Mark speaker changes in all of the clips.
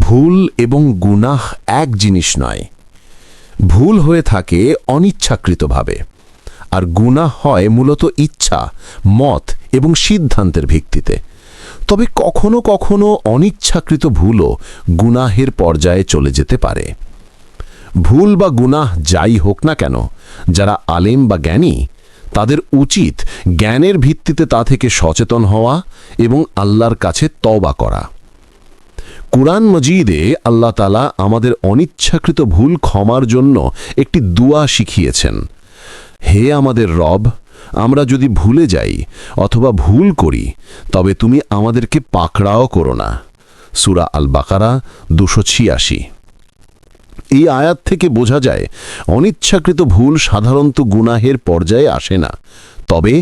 Speaker 1: ভুল এবং গুনাহ এক জিনিস নয়। ভুল হয়ে থাকে অনিচ্ছাকৃতভাবে। আর গুনাহ হয় মূলত ইচ্ছা, মত এবং সিদ্ধান্তের ভিত্তিতে। তবে কখনো কখনো অনিচ্ছাকৃত ভুলও গুনাহের পর্যায়ে চলে যেতে পারে। ভুল বা গুনাহ যাই হোক না কেন, যারা আলেম বা জ্ঞানী, তাদের উচিত জ্ঞানের ভিত্তিতে তা থেকে সচেতন হওয়া এবং আল্লাহর কাছে তবা করা। কুরআন মজিদে আল্লাহ তালা আমাদের অনিচ্ছাকৃত ভুল ক্ষমার জন্য একটি দুয়া শিখিয়েছেন। হে আমাদের রব, আমরা যদি ভুলে যাই অথবা ভুল করি, তবে তুমি আমাদেরকে পাকড়াও করো না। সুরা আল বাকারা দুশো ছিয়াশি। এই আয়াত থেকে বোঝা যায়, অনিচ্ছাকৃত ভুল সাধারণত গুনাহের পর্যায়ে আসে না, তবে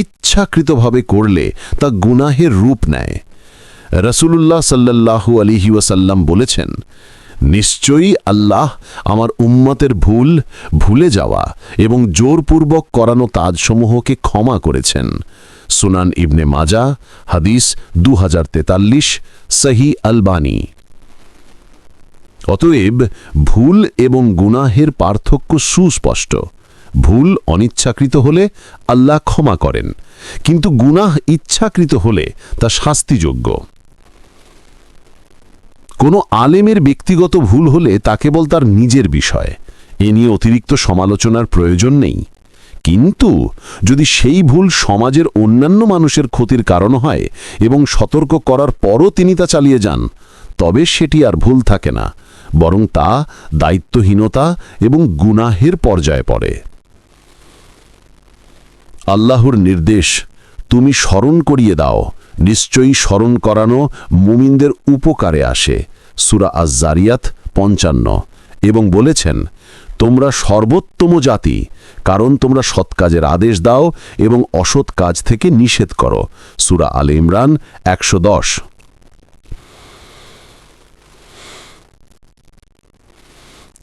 Speaker 1: ইচ্ছাকৃতভাবে করলে তা গুনাহের রূপ নেয়। রসুলুল্লাহ সাল্লাল্লাহু আলিহি ওয়াসাল্লাম বলেছেন, নিশ্চয়ই আল্লাহ আমার উম্মতের ভুল ভুলে যাওয়া এবং জোরপূর্বক করানো তাজসমূহকে ক্ষমা করেছেন। সুনান ইবনে মাজা, হাদিস দু হাজার তেতাল্লিশ সহি আলবানী। অতএব ভুল এবং গুনাহের পার্থক্য সুস্পষ্ট। ভুল অনিচ্ছাকৃত হলে আল্লাহ ক্ষমা করেন, কিন্তু গুনাহ ইচ্ছাকৃত হলে তা শাস্তিযোগ্য। কোনো আলেমের ব্যক্তিগত ভুল হলে তা কেবল তার নিজের বিষয়। এ নিয়ে অতিরিক্ত সমালোচনার প্রয়োজন নেই। কিন্তু যদি সেই ভুল সমাজের অন্যান্য মানুষের ক্ষতির কারণ হয় এবং সতর্ক করার পরও তিনি তা চালিয়ে যান, তবে সেটি আর ভুল থাকে না, বরং তা দায়িত্বহীনতা এবং গুনাহের পর্যায়ে পড়ে। আল্লাহর নির্দেশ, তুমি স্মরণ করিয়ে দাও নিশ্চয়ই স্মরণ করানো মুমিনদের উপকারে আসে। সুরা আজ জারিয়াত পঞ্চান্ন। এবং বলেছেন, তোমরা সর্বোত্তম জাতি, কারণ তোমরা সৎ কাজের আদেশ দাও এবং অসৎ কাজ থেকে নিষেধ করো। সুরা আল ইমরান একশো দশ।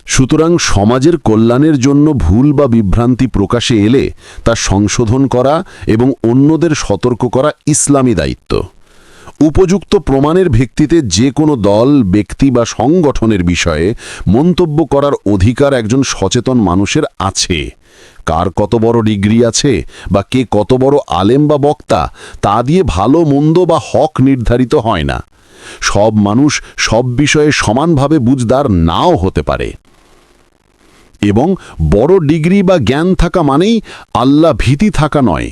Speaker 1: সুতরাং সমাজের কল্যাণের জন্য ভুল বা বিভ্রান্তি প্রকাশে এলে তা সংশোধন করা এবং অন্যদের সতর্ক করা ইসলামী দায়িত্ব। উপযুক্ত প্রমাণের ভিত্তিতে যে কোনো দল, ব্যক্তি বা সংগঠনের বিষয়ে মন্তব্য করার অধিকার একজন সচেতন মানুষের আছে। কার কত বড় ডিগ্রি আছে বা কে কত বড় আলেম বা বক্তা, তা দিয়ে ভালো, মন্দ বা হক নির্ধারিত হয় না। সব মানুষ সব বিষয়ে সমানভাবে বুঝদার নাও হতে পারে। এবং বড় ডিগ্রি বা জ্ঞান থাকা মানেই আল্লাহ ভীতি থাকা নয়।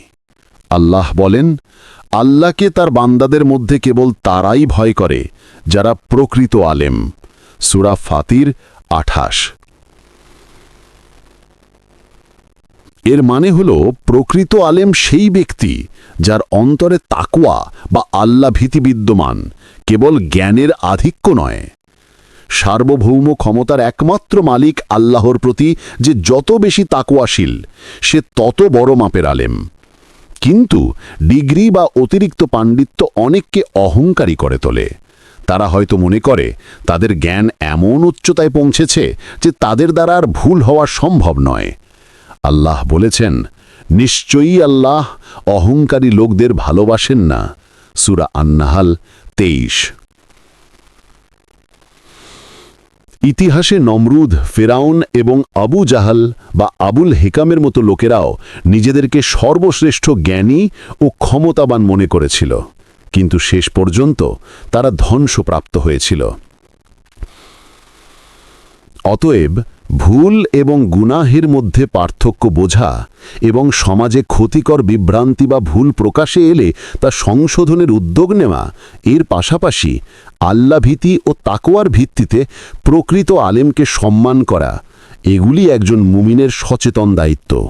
Speaker 1: আল্লাহ বলেন, আল্লাহকে তার বান্দাদের মধ্যে কেবল তারাই ভয় করে, যারা প্রকৃত আলেম। সুরা ফাতির আঠাশ। এর মানে হল, প্রকৃত আলেম সেই ব্যক্তি যার অন্তরে তাকুয়া বা আল্লাহ ভীতি বিদ্যমান কেবল জ্ঞানের আধিক্য নয়। সার্বভৌম ক্ষমতার একমাত্র মালিক আল্লাহর প্রতি যে যত বেশি তাকুয়াশীল সে তত বড় মাপের আলেম। কিন্তু ডিগ্রি বা অতিরিক্ত পাণ্ডিত্য অনেককে অহংকারী করে তোলে। তারা হয়তো মনে করে, তাদের জ্ঞান এমন উচ্চতায় পৌঁছেছে যে তাদের দ্বারা আর ভুল হওয়া সম্ভব নয়। আল্লাহ বলেছেন, নিশ্চয়ই আল্লাহ অহংকারী লোকদের ভালোবাসেন না। সুরা আন্নাহাল তেইশ। ইতিহাসে নমরুদ, ফেরাউন এবং আবু জাহাল বা আবুল হেকামের মতো লোকেরাও নিজেদেরকে সর্বশ্রেষ্ঠ জ্ঞানী ও ক্ষমতাবান মনে করেছিল। কিন্তু শেষ পর্যন্ত তারা ধ্বংসপ্রাপ্ত হয়েছিল। অতএব ভুল এবং গুনাহের মধ্যে পার্থক্য বোঝা এবং সমাজে ক্ষতিকর বিভ্রান্তি বা ভুল প্রকাশে এলে তা সংশোধনের উদ্যোগ নেওয়া, এর পাশাপাশি আল্লাভীতি ও তাকোয়ার ভিত্তিতে প্রকৃত আলেমকে সম্মান করা, এগুলি একজন মুমিনের সচেতন দায়িত্ব।